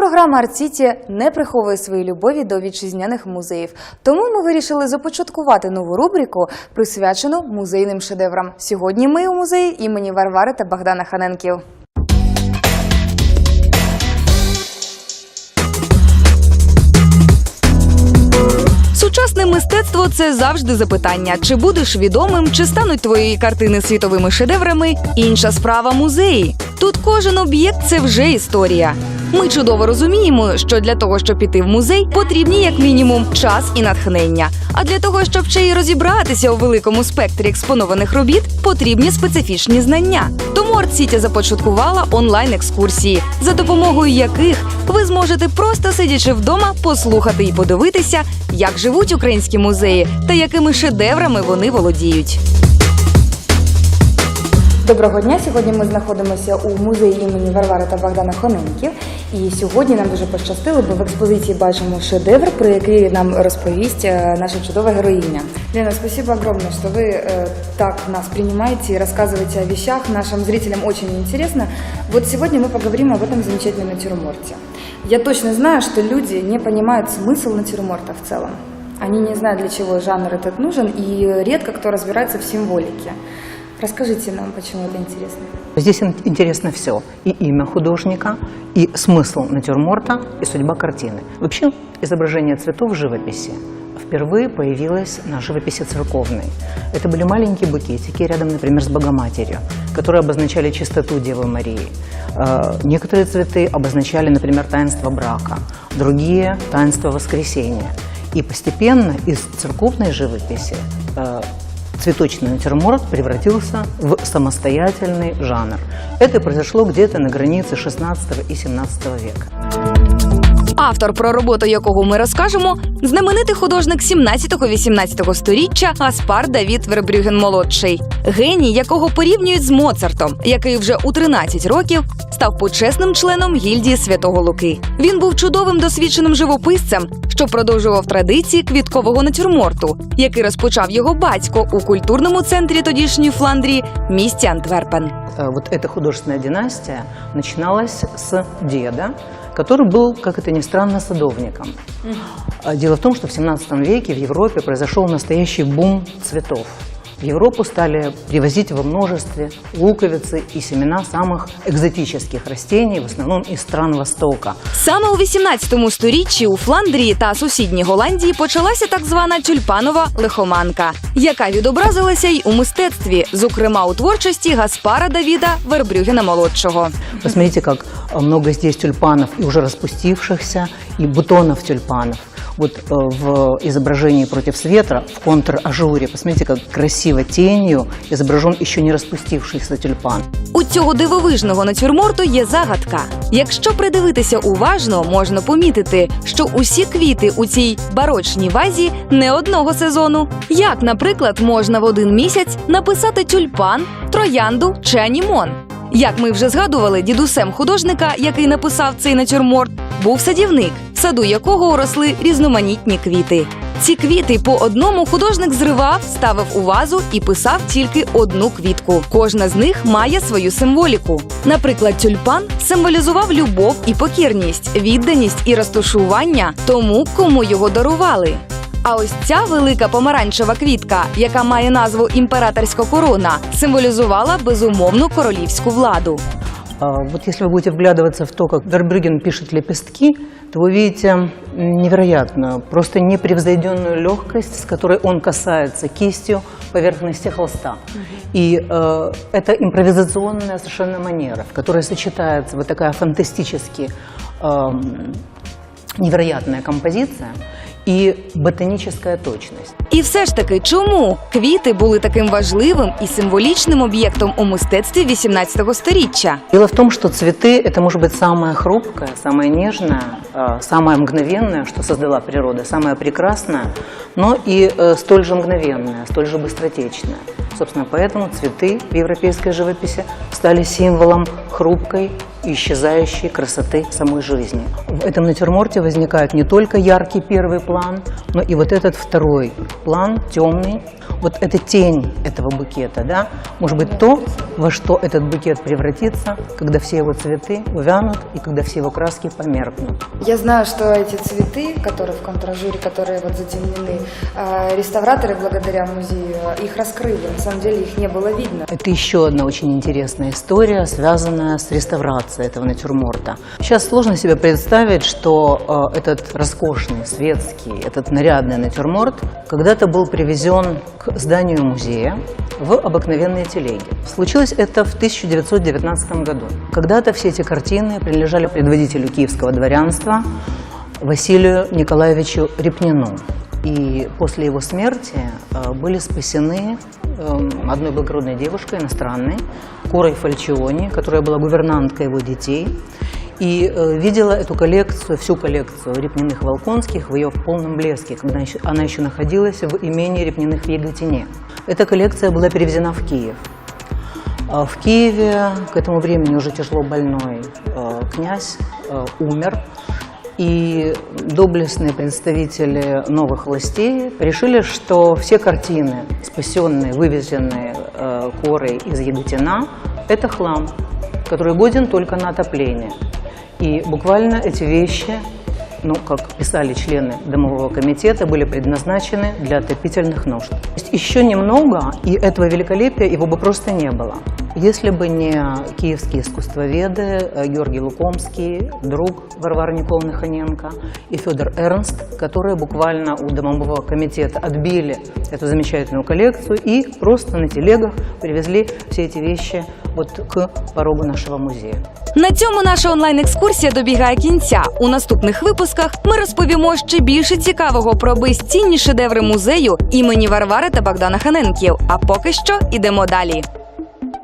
Програма Арт-Сіті не приховує своєї любові до вітчизняних музеїв. Тому ми вирішили започаткувати нову рубрику, присвячену музейним шедеврам. Сьогодні ми у музеї імені Варвари та Богдана Ханенків. Сучасне мистецтво це завжди запитання: чи будеш відомим, чи стануть твої картини світовими шедеврами. Інша справа музеї. Тут кожен об'єкт це вже історія. Ми чудово розуміємо, що для того, щоб піти в музей, потрібні як мінімум час і натхнення. А для того, щоб ще й розібратися у великому спектрі експонованих робіт, потрібні специфічні знання. Тому Артсіті започаткувала онлайн-екскурсії, за допомогою яких ви зможете просто сидячи вдома, послухати і подивитися, як живуть українські музеї та якими шедеврами вони володіють. Доброго дня. Сьогодні ми знаходимося у музеї імені Варвари та Богдана Хоненків. І сьогодні нам дуже пощастило, бо в експозиції бачимо шедевр, про який нам розповість е, наша чудова героїня. Лена, спасибо огромное, что вы э, так нас принимаете и рассказываете о вещах. Нашим зрителям очень интересно. Вот сегодня мы поговорим об этом замечательном натюрморте. Я точно знаю, что люди не понимают смысл натюрморта в целом. Они не знают, для чего жанр этот нужен, и редко кто разбирается в символике. Расскажите нам, почему это интересно. Здесь ин- интересно все. И имя художника, и смысл натюрморта, и судьба картины. Вообще, изображение цветов в живописи впервые появилось на живописи церковной. Это были маленькие букетики рядом, например, с Богоматерью, которые обозначали чистоту Девы Марии. Э, Некоторые цветы обозначали, например, таинство брака, другие – таинство воскресения. И постепенно из церковной живописи э, цветочный натюрморт превратился в самостоятельный жанр. Это произошло где-то на границе 16 и 17 века. Автор, про роботу якого ми розкажемо, знаменитий художник 17-18 сторіччя Гаспар Давід Вербрюген молодший, геній, якого порівнюють з Моцартом, який вже у 13 років став почесним членом гільдії Святого Луки. Він був чудовим досвідченим живописцем, що продовжував традиції квіткового натюрморту, який розпочав його батько у культурному центрі тодішньої Фландрії, місті Антверпен. Вот эта художественная династия начиналась с деда, который был, как это ни странно, садовником. А Дело в том, что в 17 веке в Европе произошел настоящий бум цветов. В Европу стали привозить во множестве луковицы и семена самых экзотических растений, в основном из стран Востока. Саме у 18 сторіччі у Фландрії та сусідній Голландії почалася так звана тюльпанова лихоманка, яка відобразилася й у мистецтві, зокрема у творчості Гаспара Давіда Вербрюгена молодшого. Посмотрите, как э, много здесь тюльпанов и уже распустившихся, и бутонов тюльпанов. Вот э, в изображении против света, в контр-ажуре, посмотрите, как красиво тенью изображен еще не распустившийся тюльпан. У цього дивовижного натюрморту є загадка. Якщо придивитися уважно, можна помітити, що усі квіти у цій барочній вазі не одного сезону. Як, наприклад, можна в один місяць написати тюльпан, троянду чи анімон? Як ми вже згадували, дідусем художника, який написав цей натюрморт, був садівник, саду якого росли різноманітні квіти. Ці квіти по одному художник зривав, ставив у вазу і писав тільки одну квітку. Кожна з них має свою символіку. Наприклад, тюльпан символізував любов і покірність, відданість і розташування тому, кому його дарували. А ось ця велика помаранчева квітка, яка має назву імператорська корона, символізувала безумовну королівську владу. А, Вот если вы будете вглядываться в то, как Вербрюген пишет лепестки, то вы видите м, невероятную, просто непревзойденную легкость, с которой он касается кистью поверхности холста. И э, это импровизационная совершенно манера, в которой сочетается вот такая фантастически эм, невероятная композиция и ботаническая точность. І все ж таки, чому квіти були таким важливим і символічним об'єктом у мистецтві 18 сторіччя? Дело в том, что цветы – это может быть самое хрупкое, самое нежное, э, самое мгновенное, что создала природа, самое прекрасное, но и э, столь же мгновенное, столь же быстротечное. Собственно, поэтому цветы в европейской живописи стали символом хрупкой исчезающей красоты самой жизни. В этом натюрморте возникает не только яркий первый план, но и вот этот второй, план темный. Вот эта тень этого букета, да, может быть то, во что этот букет превратится, когда все его цветы увянут и когда все его краски померкнут. Я знаю, что эти цветы, которые в контражуре, которые вот затемнены, э, реставраторы благодаря музею их раскрыли. На самом деле их не было видно. Это еще одна очень интересная история, связанная с реставрацией этого натюрморта. Сейчас сложно себе представить, что э, этот роскошный, светский, этот нарядный натюрморт когда-то был привезен к зданию музея в обыкновенные телеги. Случилось это в 1919 году. Когда-то все эти картины принадлежали предводителю киевского дворянства Василию Николаевичу Репнину. И после его смерти э, были спасены одной благородной девушкой, иностранной, Корой Фальчиони, которая была гувернанткой его детей, и э, видела эту коллекцию, всю коллекцию Репниных Волконских в ее полном блеске, когда она еще находилась в имении Репниных в Яготине. Эта коллекция была перевезена в Киев. А В Киеве к этому времени уже тяжело больной э, князь э, умер, и доблестные представители новых властей решили, что все картины, спасенные, вывезенные э, корой из Яготина, это хлам, который годен только на отопление. И буквально эти вещи, ну, как писали члены домового комитета, были предназначены для отопительных нужд. То есть еще немного, и этого великолепия его бы просто не было. Если бы не киевские искусствоведы э, Георгий Лукомский, друг Варвары Николаевны Ханенко и Федор Эрнст, которые буквально у домового комитета отбили эту замечательную коллекцию и просто на телегах привезли все эти вещи вот к порогу нашего музея. На цьому наша онлайн-екскурсія добігає кінця. У наступних випусках ми розповімо ще більше цікавого про безцінні шедеври музею імені Варвари та Богдана Ханенків. А поки що ідемо далі.